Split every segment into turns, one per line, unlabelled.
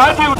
나한테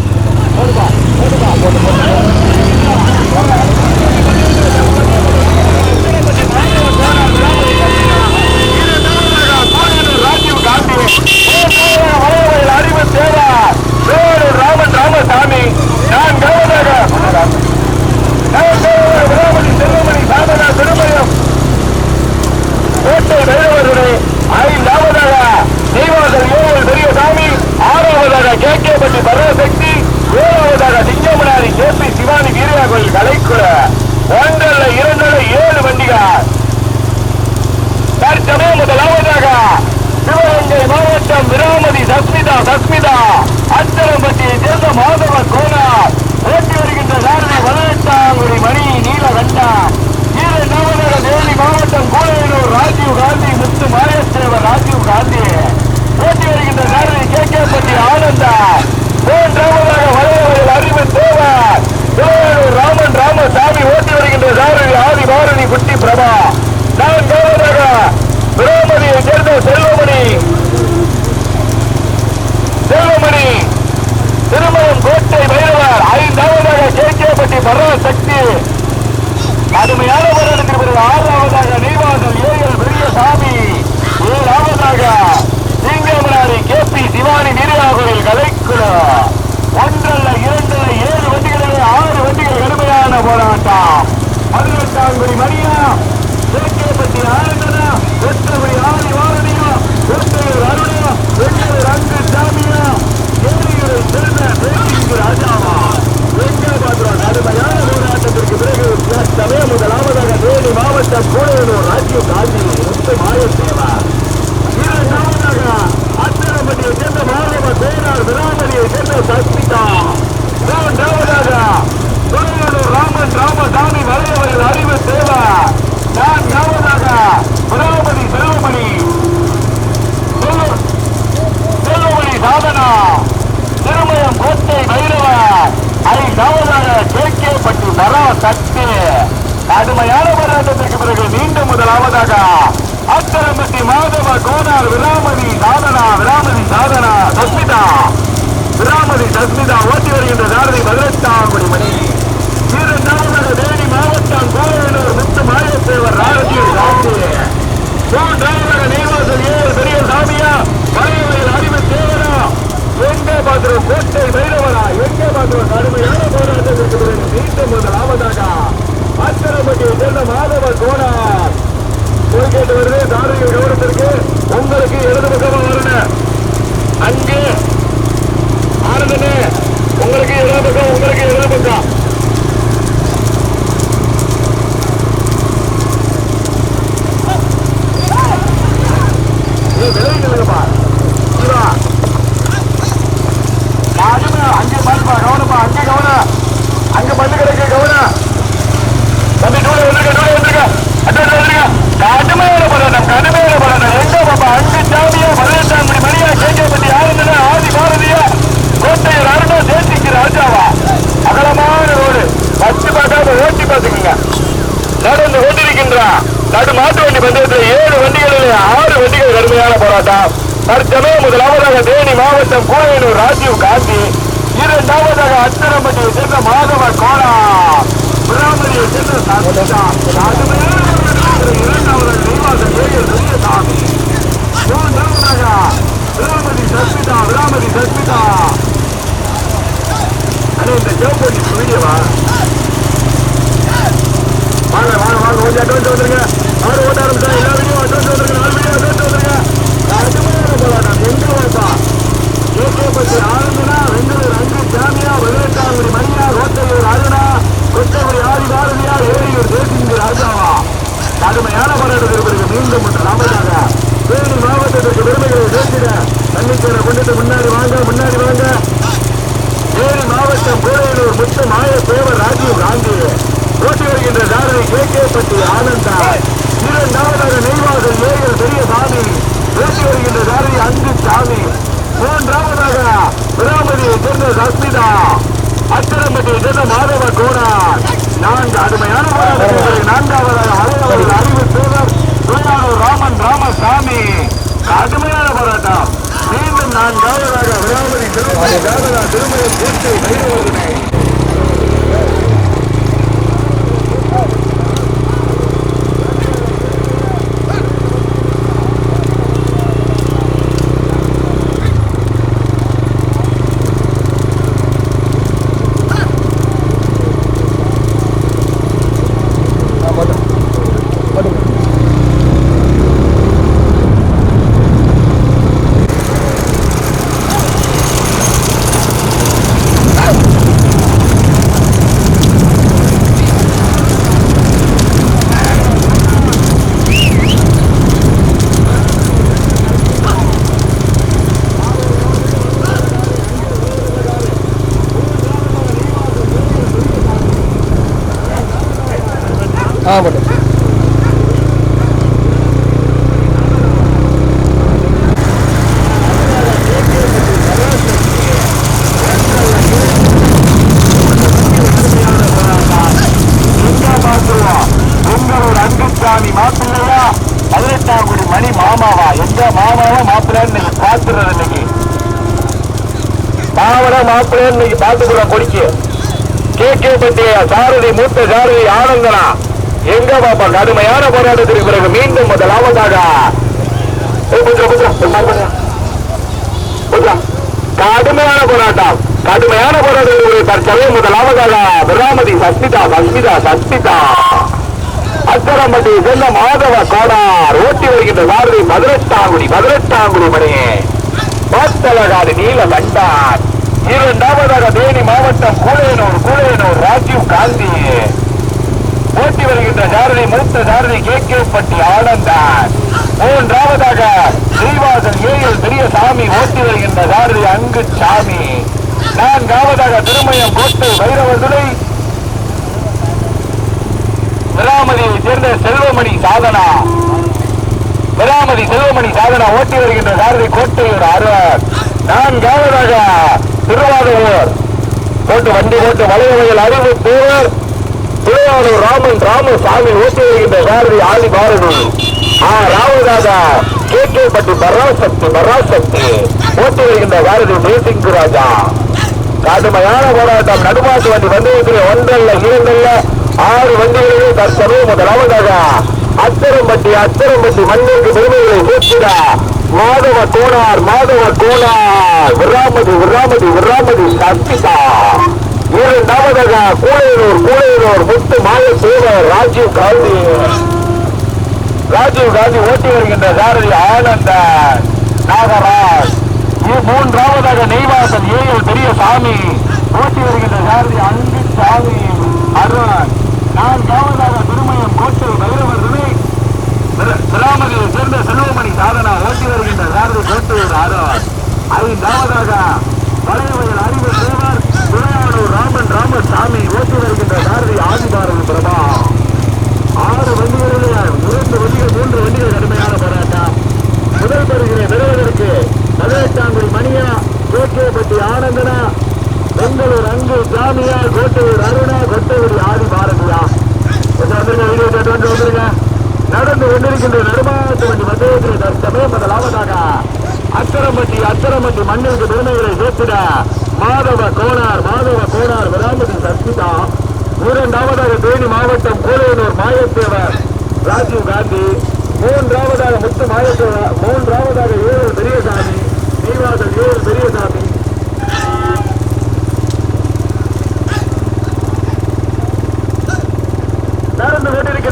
திரு ராஜீவ் காந்தி இரண்டாவதாக அத்தனமணியை சேர்ந்த மாதவ கோலா பிராமணியை சேர்ந்த சந்திரா இரண்டாவது நிர்வாக சாமி மூன்றாவதாக விராமதி சஸ்மிதா விராமதி சஸ்மிதா அடே இந்த ஜெவபோதி வீடியோவா வாங்க வாங்க வாங்க கொஞ்சம் அட்வான்ஸ் வந்துருங்க அவர் ஓட்ட ஆரம்பிச்சா எல்லா அட்வான்ஸ் வந்துருங்க 这会飞啊。
ஆ போட்டு
எங்க பாத்துருவோம் உங்களோட மணி மாமாவா? எந்த மாமாவா மாப்பிள்ளைன்னு நீங்க இன்னைக்கு? மாவள மாப்பிள்ளைன்னு இன்னைக்கு பாத்துக்கிறோம் கொடிக்கு? கே கே பட்டியா சாரதி மூத்த சாரதி ஆனந்தனா? எங்க பாப்பா? கடுமையான போராட்டத்திற்கு பிறகு மீண்டும் முதலாவதாக கடுமையான போராட்டம். கடுமையான போராட்டத்திற்கு தற்சமயம் முதலாவதாக விராமதி சஸ்மிதா சஸ்மிதா சஸ்மிதா. அச்சரம்பட்டி செல்ல மாதவ கோடார் ஓட்டி வருகின்ற சாரதி பதினெட்டாங்குடி பதினெட்டாங்குடி மணியே பாத்தலகாடு நீல கண்டார் இரண்டாவதாக தேனி மாவட்டம் கூழையனூர் கூழையனூர் ராஜீவ் காந்தி. ஓட்டி வருகின்ற சாரதி மூத்த சாரதி கே. கே. பட்டி ஆனந்தான். மூன்றாவதாக ஸ்ரீவாசன் ஏஎல் பெரியசாமி ஓட்டி வருகின்ற சாரதி அங்கு சாமி. நான்காவதாக திருமயம் கோட்டை வைரவதுரை விராமதியை சேர்ந்த செல்வமணி சாதனா. விராமதி செல்வமணி சாதனா ஓட்டி வருகின்ற சாரதி கோட்டையூர் அருவர் நான்காவதாக திருவாரூர் போட்டு வண்டி போட்டு வளையவையில் அறிவு தேவர் திருவாரூர் ராமன் ராமசாமி ஓட்டி வருகின்ற சாரதி ஆதி பாரதி ஆ ராமதாக கே கே பட்டி பராசக்தி பராசக்தி. ஓட்டி வருகின்ற சாரதி தேசிங்கு ராஜா. கடுமையான போராட்டம் நடுமாட்டு வண்டி வந்ததில் ஒன்றல்ல இரண்டல்ல ஆறு வண்டிகளிலே தற்சமயம் முதலாவதாக அச்சரம்பட்டி அச்சரம்பட்டி மண்ணிற்கு பெருமைகளை சேர்த்திட மாதவ கோணார் மாதவ கோணார் விராமதி விராமதி விராமதி சக்திதா இரண்டாவதாக கூழையனூர் கூழையனூர் முத்து மாயத்தேவர் ராஜீவ் காந்தி. ராஜீவ் காந்தி ஓட்டி வருகின்ற சாரதி ஆனந்த நாகராஜ். மூன்றாவதாக நெய்வாசன் ஏஎல் பெரியசாமி ஓட்டி வருகின்ற சாரதி அன்பு சாமி அருண் நான்காவதாக திருமயம் கோட்டை பைரவர் திராமதியை சேர்ந்த செல்வமணி சாதனா ஓட்டி வருகின்ற சாரதி கோட்டையூர் அருண் ஐந்தாவதாக வளையவயல் அறிவு தேவர் துணையாளூர் ராமன் ராமசாமி ஓட்டி வருகின்ற சாரதி ஆதிபாரதி பிரபா ஆறு வண்டிகளிலே இரண்டு வண்டிகள் மூன்று வண்டிகள் கடுமையான போராட்டம் முதல் பரிசினை பெறுவதற்கு பதினெட்டாங்குடி மணியா கோட்டையப்பட்டி ஆனந்தனா பெங்களூர் அங்கு சாமியா கோட்டையூர் அருணா கொட்டையூர் ஆதி பாரதியா கொஞ்சம் வந்துருங்க வீடியோ கேட்டு வந்து வந்துருங்க நடந்து கொண்டிருக்கின்ற நடுமாட்டு வண்டி மத்தியத்தில் தற்சமயம் முதலாவதாக அச்சரம்பட்டி அச்சரம்பட்டி மண்ணிற்கு பெருமைகளை சேர்த்திட மாதவ கோணார் மாதவ கோணார் விராமதி சஸ்மிதா இரண்டாவதாக தேனி மாவட்டம் கூலையனூர் மாயத்தேவர் ராஜீவ் காந்தி மூன்றாவதாக முத்து மாயத்தேவர் மூன்றாவதாக ஏழு பெரியசாமி நீவாசல் ஏழு பெரியசாமி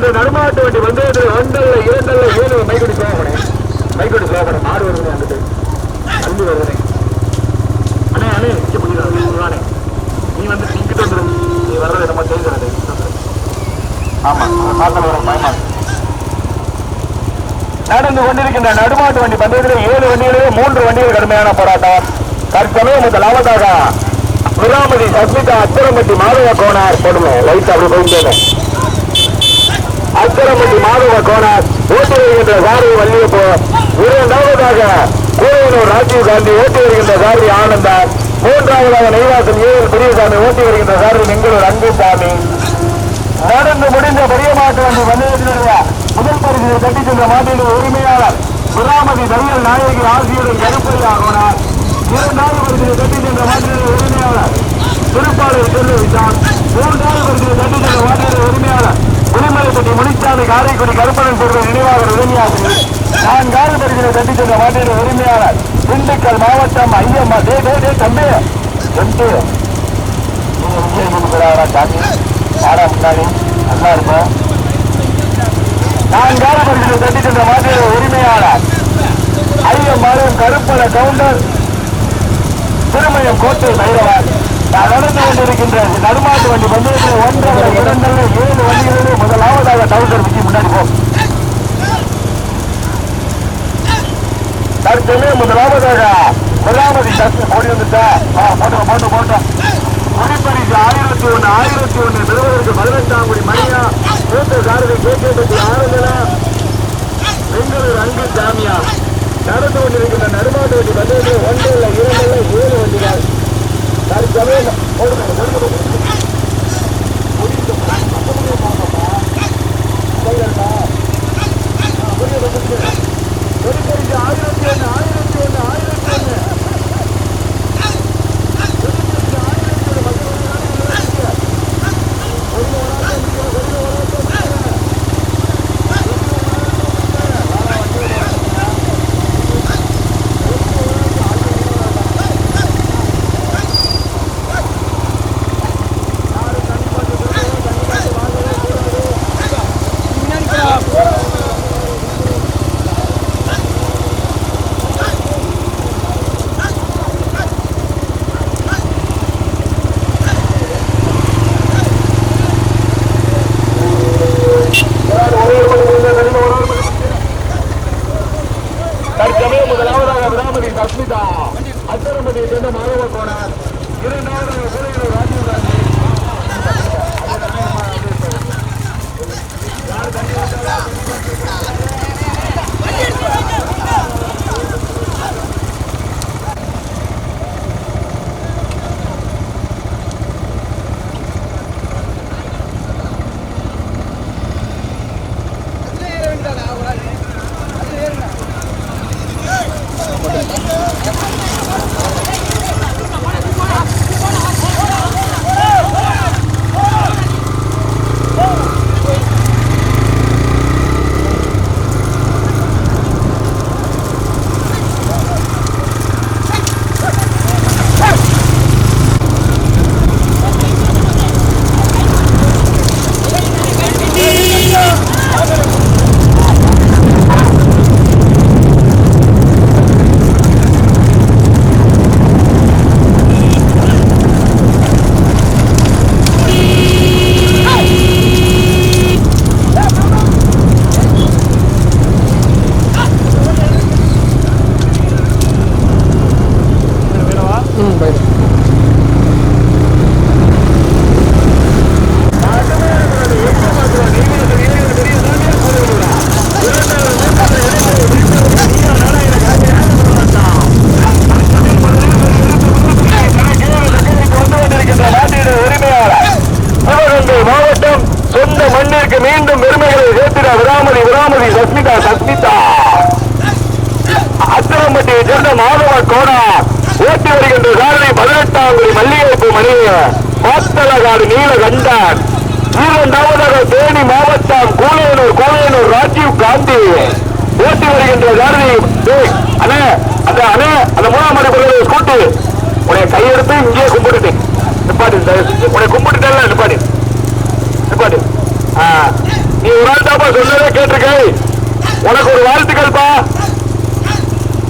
நடந்து நடுமாட்டு வண்டி வந்தது ஒன்றல்ல இரண்டல்ல ஏழு மைக்கடி சோகனே மைக்கடி சோகனை மாடு வருது வந்துட்டு. அள்ளி வருவனே அண்ணே அண்ணே இங்க புரியுதா? நீ வந்து இங்கிட்டு வந்துரு நீ வர்றது நம்ம தெரிஞ்சது ஆமாம் பார்த்தால வர பயமா நடந்து கொண்டிருக்கின்ற நடுமாட்டு வண்டி பந்தயத்தில் ஏழு வண்டிகளிலே மூன்று வண்டிகள் கடுமையான போராட்டம். தற்சமயம் முதலாவதாக விராமதி சஸ்மிதா அச்சரம்பட்டி மாதவ கோனார் போடுங்க லைட் அப்படி போயிட்டேன் அச்சரம்பட்டி மாதவ கோனார் ஓட்டி வருகின்ற சாரி வள்ளியப்போ இரண்டாவதாக கூரையனூர் ராஜீவ் காந்தி ஓட்டி வருகின்ற சாரி ஆனந்தா மூன்றாவதாக நெய்வாசல் ஏஎல் பெரியசாமி ஓட்டி வருகின்ற சாரி நெங்களூர் அன்புசாமி. நடந்து முடிந்த பெரிய மாட்டு வண்டி வந்ததிலுடைய முதல் பரிசு கட்டி சென்ற மாட்டின் உரிமையாளர் சுராமதி தையல் நாயகி ஆசியுடன் கருப்பையா ஆனார் இரண்டாவது பரிசு கட்டி சென்ற மாட்டின் உரிமையாளர் திருப்பாளர் செல்ல விட்டான் மூன்றாவது பரிசு கட்டி சென்ற மாட்டின் உரிமையாளர் திருமலைப்பட்டி முனிச்சாமி காரைக்குடி கருப்பணன் பொருள் நினைவாக உதவியாசிரி நான்காவது பரிசு தட்டி சென்ற மாட்டின் உரிமையாளர். திண்டுக்கல் மாவட்டம் ஐயம்மா டே டே டே தம்பி எம்பி சாமி. வாடா முன்னாடி. நல்லா இருக்கும் நான் காலப்பரிசில் தட்டி சென்ற மாதிரி உரிமையாளர். ஐயம் கருப்பண கவுண்டர். திருமயம் கோட்டை பைரவர். நடந்து கொண்டிருக்கின்ற நடுமாட்டு வண்டி பந்தயத்தில் ஒன்றரை இரண்டல்ல ஏழு வண்டிகளிலே முதலாவதாக டவுசர் விக்கி முன்னாடி போகும் தற்சமயம் முதலாவதாக முதலாவது சத்து ஓடி வந்துட்டா. போட்டோம் போட்டோம் போட்டோம் முடிப்பரிசு ஆயிரத்தி ஒண்ணு ஆயிரத்தி ஒண்ணு பெறுவதற்கு பதினெட்டாம் கோடி மணியா? மூத்த சாரதி கே ஆறுதலா பெங்களூர் ஜாமியா? நடந்து கொண்டிருக்கின்ற நடுமாட்டு வண்டி பந்தயத்தில் ஒன்று இல்லை ஏழு வண்டிகள். ஆயிரத்தி ஒன்று ஆயிரத்தி ஒன்று ஆயிரத்தி ஒன்று நிப்பாட்டு தயவு செஞ்சு. நிப்பாடு. கும்பிட்டுட்டேன்ல நீ ஒரு ஆள் தாப்பா சொன்னதே கேட்டிருக்கே உனக்கு ஒரு வாழ்த்துக்கள்ப்பா.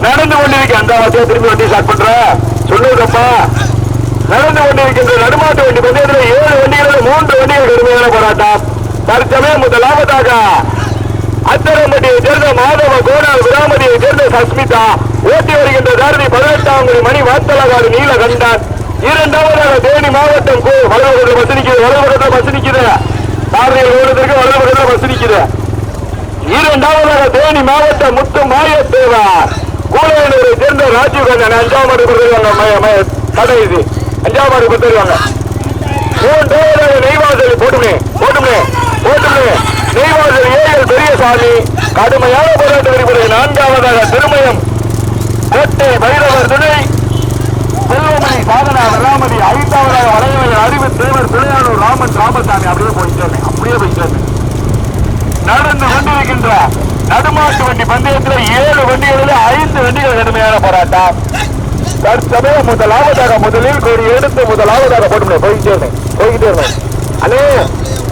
நடந்து கொண்டிருக்க அந்த வார்த்தையை திரும்பி வண்டி ஸ்டார்ட் பண்ற. சொல்லுங்கப்பா. நடந்து கொண்டிருக்கின்ற நடுமாட்டு வண்டி பந்தயத்தில் ஏழு வண்டிகளில் மூன்று வண்டிகள் கடுமையான போராட்டம். தற்சமயம் முதலாவதாக அத்தரம்பட்டியை சேர்ந்த மாதவ கோடால் விராமதியை சேர்ந்த சஸ்மிதா ஓட்டி வருகின்ற தாரதி பதினெட்டாம் குடி மணி வாத்தலகாடு நீலகண்டன். இரண்டாவதாக தேனி மாவட்டம் கோ வலது பஸ் நிற்குது வலது பக்கத்தில் பஸ் நிற்குது தாரதியில் ஓடுறதுக்கு வலது பஸ் நிற்குது இரண்டாவதாக தேனி மாவட்டம் முத்து மாயத்தேவர் கூலையனூரை சேர்ந்த ராஜீவ் காந்தி அஞ்சாம் மாடு கொடுத்துருவாங்க கடை இது. அஞ்சாம் மாடு கொடுத்துருவாங்க மூன்றாவதாக நெய்வாசல் போட்டுமே போட்டுமே போட்டுமே நெய்வாசல் ஏஎல் பெரியசாமி. கடுமையான போராட்ட பிறகு நான்காவதாக திருமயம். கோட்டை பைரவர் துணை. செல்வமணி சாதனா வெள்ளாமதி ஐந்தாவதாக வளையவன் அறிவு தேவர் பிள்ளையானூர் ராமன் ராமசாமி அப்படியே போயிட்டு அப்படியே போயிட்டு நடந்து கொண்டிருக்கின்ற நடுமாட்டு வண்டி பந்தயத்தில் ஏழு வண்டிகளில் ஐந்து வண்டிகள் கடுமையான போராட்டம். தற்சமயம் முதலாவதாக முதலில் கோடி எடுத்து முதலாவதாக போட்டு போய்கிட்டே இருந்தேன் போய்கிட்டே இருந்தேன் அண்ணே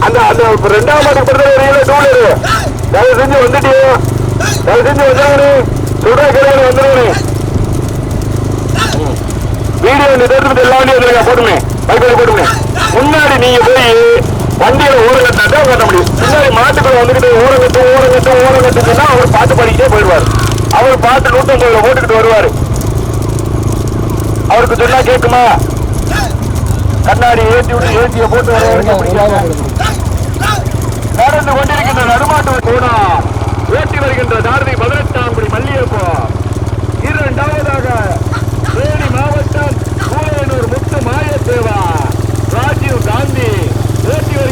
அந்த அந்த ரெண்டாம் மாதம் பிறந்த ஒரு டூலரு தயவு செஞ்சு வந்துட்டியோ. தயவு செஞ்சு வந்தாங்கண்ணே சுடுற கிடையாது வந்துடுவேன் வீடியோ இந்த தோட்டத்துக்கு எல்லா வண்டியும் வந்துருங்க முன்னாடி நீங்க போய் வண்டியில ஊரகத்தாட்டா கட்ட முடியும். முன்னாடி மாட்டுக்குள்ள வந்துக்கிட்டு ஊரகத்து ஊரகத்து ஊரகத்துக்குன்னா அவர் பாட்டு பாடிக்கிட்டே போயிடுவார். அவர் பாட்டு நூற்றம்பதுல போட்டுக்கிட்டு வருவாரு. அவருக்கு சொன்னா கேட்குமா கண்ணாடி ஏற்றி விட்டு ஏற்றிய போட்டு நடந்து கொண்டிருக்கின்ற நடுமாட்டம் கூட ஏற்றி வருகின்ற தாரதி பதினெட்டாம் குடி மல்லிகைப்போ. இரண்டாவதாக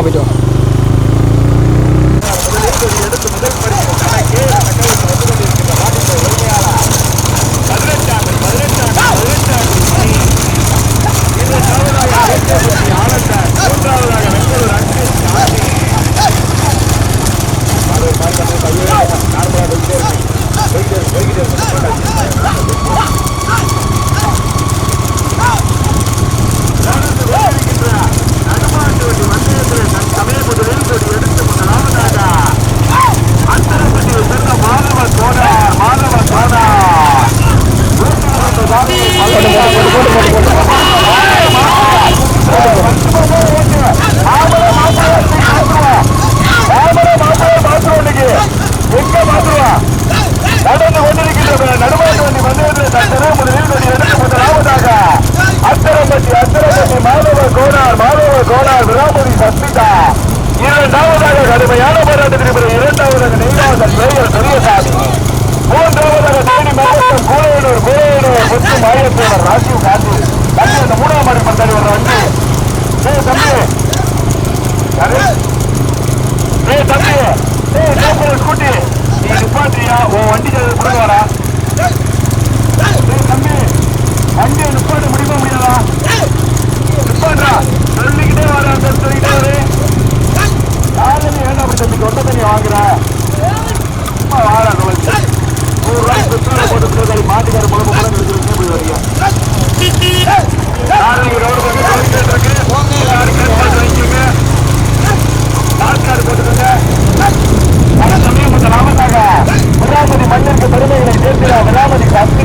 apa itu?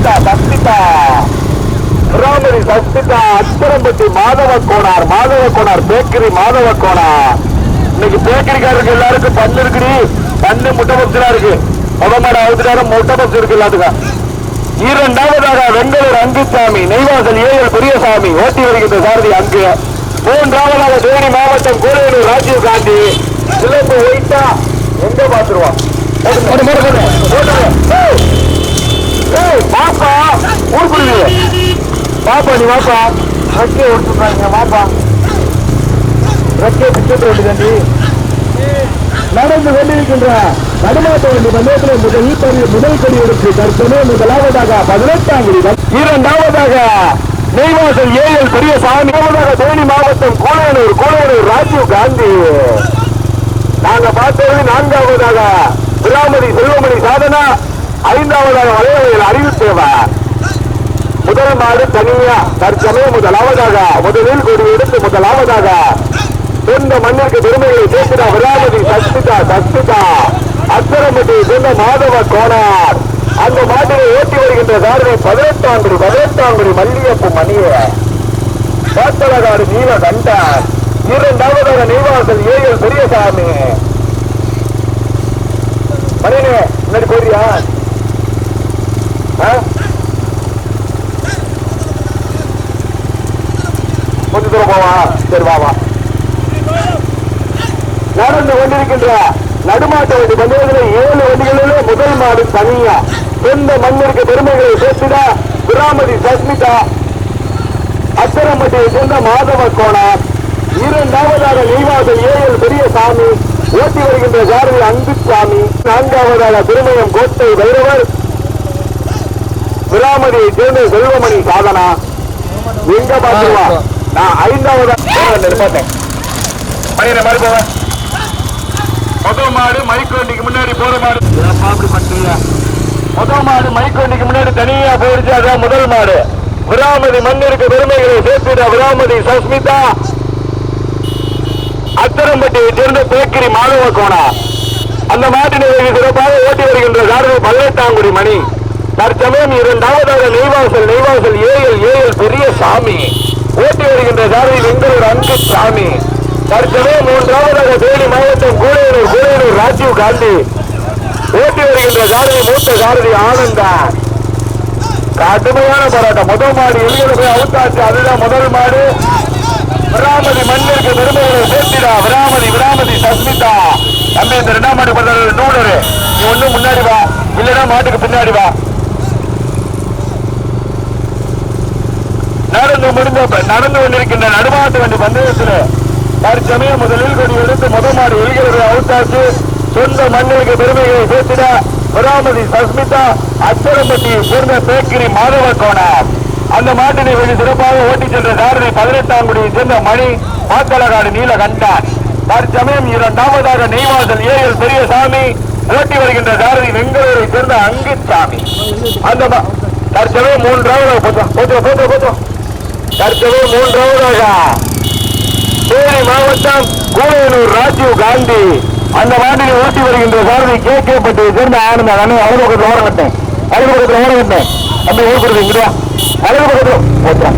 சஸ்திதா சஸ்திதா ராமரி அச்சரம்பட்டி மாதவ கோனார் மாதவ கோனார் பேக்கரி மாதவ கோனார். இன்னைக்கு பேக்கரிக்காரருக்கு எல்லாருக்கும் பல்லு இருக்குடி. பல்லு முட்டை பப்ஸ்லாம் இருக்கு. முதமாட அவுத்துக்கார முட்டை பப்ஸ் இருக்கு எல்லாத்துக்கும். இரண்டாவதாக வெங்கலூர் அங்குசாமி நெய்வாசல் ஏஎல் பெரியசாமி ஓட்டி வருகின்ற சாரதி அங்கு. மூன்றாவதாக தேனி மாவட்டம் கோலையூர் ராஜீவ் காந்தி. சிலம்பு ஒயிட்டா எங்க பாத்துருவான்?
போடு போடு
பாப்பா ஊர் புரியுது பாப்பா நீ வாப்பா. ரெக்கே விட்டுருக்காங்க வாப்பா. ரெக்கே பிச்சத்தை விட்டுதண்டி
நடந்து கொண்டிருக்கின்ற நடுமாட்ட வண்டி பந்தயத்தில் முதல் படி முதல் படி எடுத்து தற்போது முதலாவதாக பதினெட்டாம் குடி.
இரண்டாவதாக நெய்வாசல் ஏஎல் பெரியசாமி மூன்றாவதாக தேனி மாவட்டம் கூலையனூர் கூலையனூர் ராஜீவ் காந்தி. நாங்க பார்த்தது நான்காவதாக விராமதி செல்வமணி சாதனா ஐந்தாவதாக வளையவையில் அறிவித்தேவா முதல் மாடு தனியா தற்சமயம் முதலாவதாக முதலில் கொடி எடுத்து முதலாவதாக. சொந்த மண்ணிற்கு பெருமைகளை சேர்த்துடா விராமதி சஸ்மிதா சஸ்மிதா அச்சரம்பட்டி சொந்த மாதவ கோனார். அந்த மாட்டினை ஓட்டி வருகின்ற சாரதி பதினெட்டாங்குடி பதினெட்டாங்குடி மல்லியப்பு மணிய. பாத்தலகாடு நீல கண்டார். இரண்டாவதாக நெய்வாசல் ஏஎல் பெரியசாமி. மணியனே முன்னாடி போறியா கொஞ்ச தூரம் போவா. சரி வா வா. நடந்து கொண்டிருக்கின்ற நடுமாட்ட வண்டி பந்தயத்தில் ஏழு வண்டிகளிலே முதல் மாடு தனியா. சொந்த மண்ணிற்கு பெருமைகளை சேர்த்துடா குராமதி சஸ்மிதா அச்சரம்பட்டியை சேர்ந்த மாதவ கோணார் இரண்டாவதாக நெய்வாத ஏஎல் பெரியசாமி ஓட்டி வருகின்ற சாரதி அன்புசாமி நான்காவதாக திருமயம் கோட்டை வைரவர் விராமதியை சேர்ந்த செல்வமணி சாதனா. எங்க பாத்துருவா நான் ஐந்தாவது நிற்பட்டேன் மணியனை மாதிரி போவேன் முதல் மாடு மைக் வண்டிக்கு முன்னாடி போற மாடு. அப்படி பண்றீங்க முதல் மாடு மைக் வண்டிக்கு முன்னாடி தனியா போயிருச்சு அதான் முதல் மாடு. விராமதி மண்ணிற்கு பெருமைகளை சேர்த்துட விராமதி சஸ்மிதா. அத்தரம்பட்டியை சேர்ந்த பேக்கிரி மாணவ கோணா. அந்த மாட்டினை சிறப்பாக ஓட்டி வருகின்ற சாரதி பதினெட்டாங்குடி மணி. தற்சமயம் இரண்டாவதாக நெய்வாசல் நெய்வாசல் ஏஎல் ஏஎல் பெரிய சாமி. ஓட்டி வருகின்ற சாரதி வெங்கலூர் அன்பு சாமி. தற்சமயம் மூன்றாவதாக தேனி மாவட்டம் கூடையனூர் கூடையனூர் ராஜீவ் காந்தி. ஓட்டி வருகின்ற சாரதி மூத்த சாரதி ஆனந்தா. கடுமையான போராட்டம். முதல் மாடு எளிய போய் அவுத்தாச்சு. அதுதான் முதல் மாடு. விராமதி மண்ணிற்கு பெருமைகளை சேர்த்திடா. விராமதி விராமதி சஸ்மிதா. தம்பி இந்த ரெண்டாம் மாடு பிறந்த நூலரு நீ ஒண்ணு முன்னாடி வா. இல்லைன்னா மாட்டுக்கு பின்னாடி வா. நடந்து முடிந்த நடந்து கொண்டிருக்கின்ற நடுமாட்டு வண்டி பந்தயத்தில் தற்சமயம் முதலில் கொடி எடுத்து முதல் மாடு எழுகிறது அவுத்தாச்சு. சொந்த மண்ணிற்கு பெருமைகளை சேர்த்திட விராமதி சஸ்மிதா அச்சரம்பட்டி சேர்ந்த பேக்கிரி மாதவ கோணம் அந்த மாட்டினை வெகு சிறப்பாக ஓட்டிச் சென்ற சாரதி பதினெட்டாம் குடியை சேர்ந்த மணி மாத்தலகாடு நீலகண்டான். தற்சமயம் இரண்டாவதாக நெய்வாசல் ஏஎல் பெரியசாமி ஓட்டி வருகின்ற சாரதி வெங்களூரை சேர்ந்த அங்குசாமி அந்த தற்சமயம் மூன்றாவது போச்சோம் போச்சோம் போச்சோம் தற்சமயம் மூன்றாவதாக தேனி மாவட்டம் கூடையனூர் ராஜீவ் காந்தி. அந்த மாட்டினை ஊட்டி வருகின்ற சாரதி கே கே பட்டியை சேர்ந்த ஆனந்த அண்ணன் அழகு பக்கத்தில் ஓரம் கட்டேன் அழகு பக்கத்தில் ஓரம் கட்டேன் அப்படி ஊர் இங்கிட்டா அழகு பக்கத்தில்